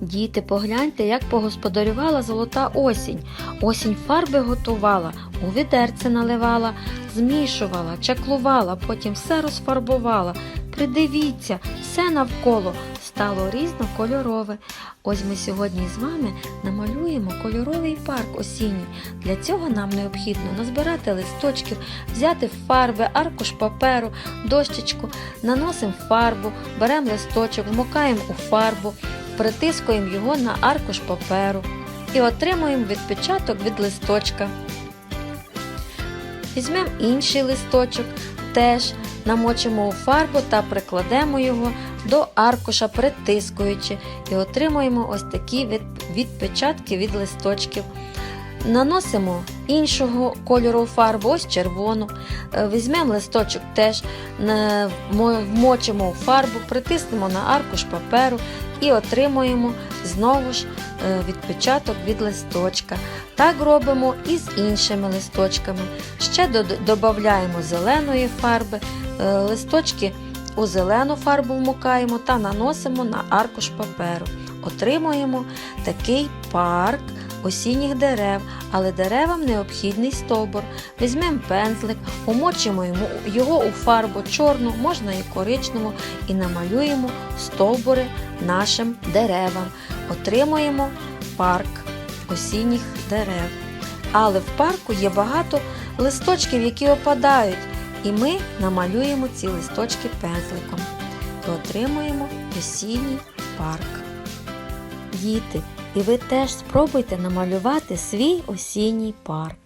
Діти, погляньте, як погосподарювала золота осінь. Осінь фарби готувала, у відерце наливала, змішувала, чаклувала, потім все розфарбувала. Придивіться, все навколо стало різнокольорове. Ось ми сьогодні з вами намалюємо кольоровий парк осінній. Для цього нам необхідно назбирати листочків, взяти фарби, аркуш паперу, дощечку, наносимо фарбу, беремо листочок, вмокаємо у фарбу, притискуємо його на аркуш паперу і отримуємо відпечаток від листочка. Візьмемо інший листочок, теж намочимо у фарбу та прикладемо його до аркуша, притискуючи, і отримуємо ось такі відпечатки від листочків. Наносимо іншого кольору фарбу, ось червону. Е, Візьмемо листочок теж, вмочимо у фарбу, притиснемо на аркуш паперу і отримуємо знову ж е, відпечаток від листочка. Так робимо і з іншими листочками. Ще додаємо зеленої фарби, е, листочки у зелену фарбу вмокаємо та наносимо на аркуш паперу. Отримуємо такий парк осінніх дерев, але деревам необхідний стовбур. Візьмемо пензлик, умочимо його у фарбу чорну, можна і коричневу, і намалюємо стовбури нашим деревам. Отримуємо парк осінніх дерев. Але в парку є багато листочків, які опадають, і ми намалюємо ці листочки пензликом. І отримуємо осінній парк. Діти, і ви теж спробуйте намалювати свій осінній парк.